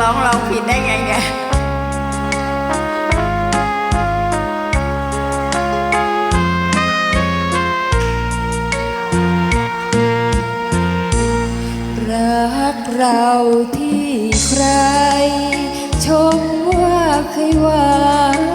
ร้องร้องผิดได้ไงเนี่ยรักเราที่ใคร ชมว่าเคยหวาน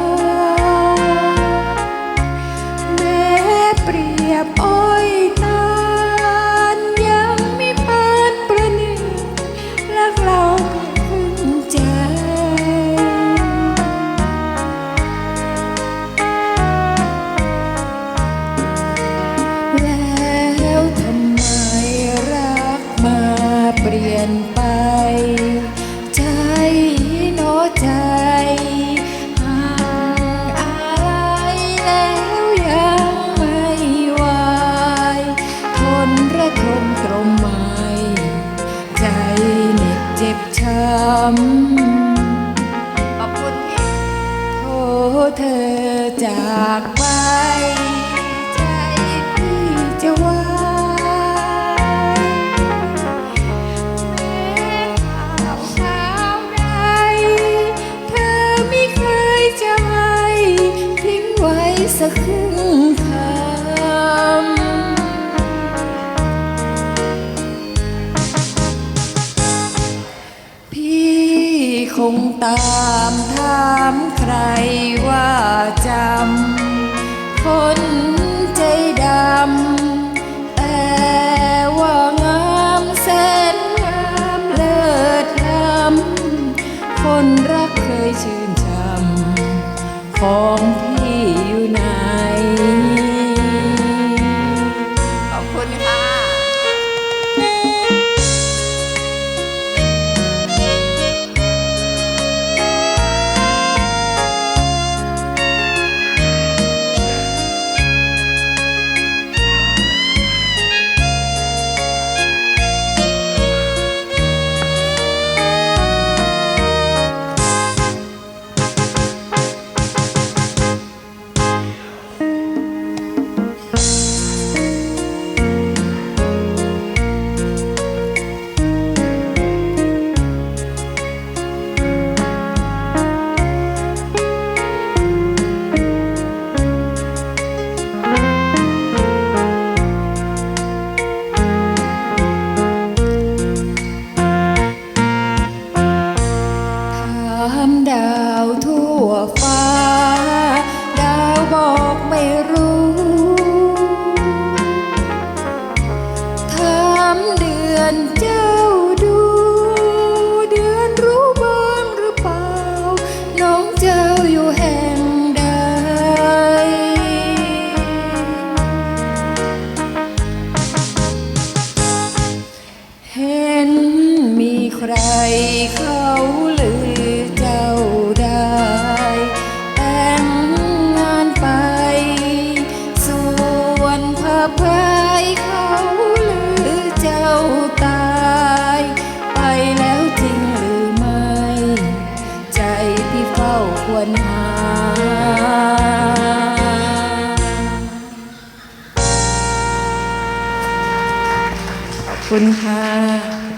ลี่ยนไป ใจโนใจห่างอะไรแล้วยังไม่ไหวทนระทมตรมไหมใจเหน็บเจ็บช้ำขอบคุณพี่โทษเธอจากไป กคำ พี่คงตามถามใครว่าจำ คนใจดำ แต่ว่างามแสนงามเลิศล้ำคนรักเคยชื่นชำของ ฟ้า ดาวบอกไม่รู้ ถามเดือนเจ้า พระพายเขาหรือเจ้าตาย ไปแล้วจริงหรือไม่ ใจที่เฝ้าควรหาขอบคุณค่ะ